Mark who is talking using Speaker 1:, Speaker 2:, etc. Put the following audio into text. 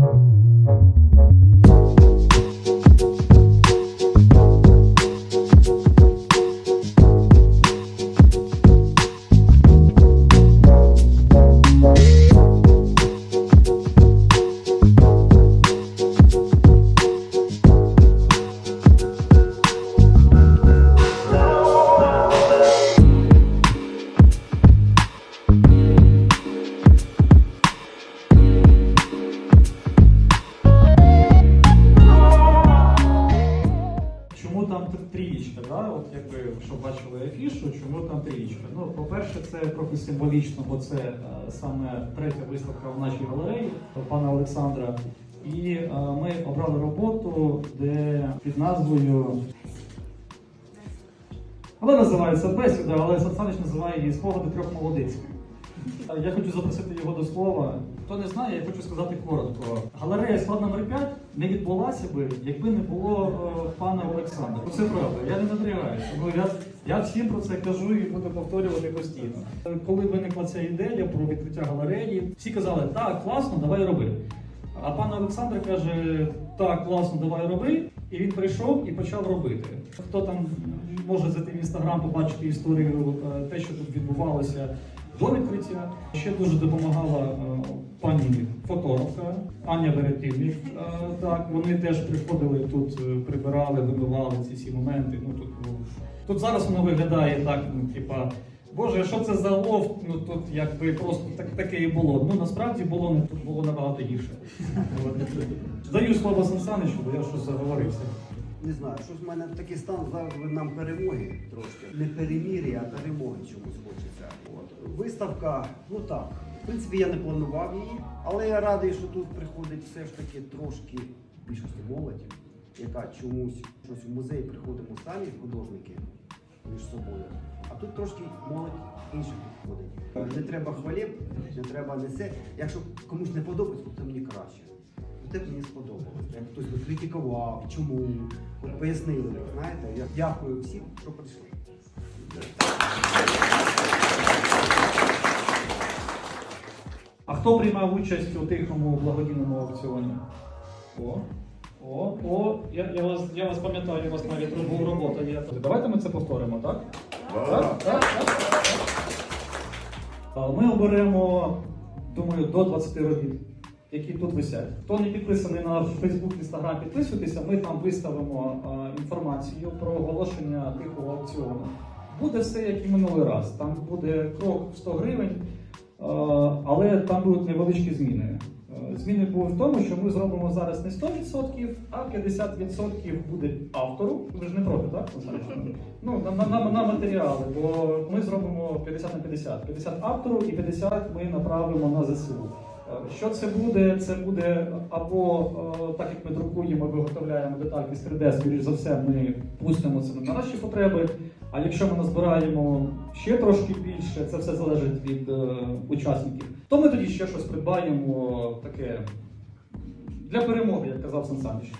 Speaker 1: Чому там трієчка? Да? От якби що бачили афішу, чому там трієчка? Ну, по-перше, це трохи символічно, бо це е, саме третя виставка в нашій галереї пана Олександра. І е, ми обрали роботу, де під назвою. Вона називається бесіда, але Сан Санич називає її спогади трьох молодиць. Я хочу запросити його до слова. Хто не знає, я хочу сказати коротко. Галерея склад номер 5 не відбулася би, якби не було е, пана Олександра. Це правда, я не напрягаюся. Ну, я, всім про це кажу і буду повторювати постійно. Е, Коли виникла ця ідея про відкриття галереї, всі казали, так, класно, давай роби. А пан Олександр каже, так, класно, давай роби. І він прийшов і почав робити. Хто там може зайти в інстаграм, побачити історію, е, те, що тут відбувалося до відкриття. Ще дуже допомагала е, пані фотографка Аня Веретівник. Е, Так, вони теж приходили тут, е, прибирали, вибивали ці всі моменти. Ну тут ну, тут зараз воно виглядає так, ну типа. Боже, що це за лов? Ну тут якби просто так, таке і було. Ну насправді було не тут було набагато гірше. Даю слово Сан Саничу, бо я щось заговорився.
Speaker 2: Не знаю, щось в мене такий стан зараз нам перемоги трошки. Не перемір'я, а перемоги чомусь хочеться. От. Виставка, ну так. В принципі, я не планував її, але я радий, що тут приходить все ж таки трошки більшості молоді, яка чомусь щось в музей приходимо самі художники між собою. А тут трошки молодь інша підходить. Не треба хвалів, не треба несе. Якщо комусь не подобається, то мені краще. Те мені сподобалось. Як хтось би критикував, чому, от пояснили, знаєте, я дякую всім, що прийшли.
Speaker 1: А хто приймав участь у тихому благодійному аукціоні? О, о, о, я, я вас, я вас пам'ятаю, у вас навіть був робота. є. Давайте ми це повторимо, так? Так, так, так. Ми оберемо, думаю, до 20 робіт, які тут висять. Хто не підписаний на Facebook, Instagram, підписуйтеся, ми там виставимо а, інформацію про оголошення тихого аукціону. Буде все як і минулий раз. Там буде крок в 100 гривень, а, але там будуть невеличкі зміни. Е, Зміни будуть в тому, що ми зробимо зараз не 100%, а 50% буде автору. Ви ж не проти, так? Ну, на, на, на матеріали, бо ми зробимо 50 на 50. 50 автору і 50 ми направимо на ЗСУ. Е, Що це буде? Це буде або е, так як ми друкуємо, виготовляємо детальки з 3D, скоріш за все, ми пустимо це на наші потреби. А якщо ми назбираємо ще трошки більше, це все залежить від е, учасників, то ми тоді ще щось придбаємо таке для перемоги, як казав Сан Саныч.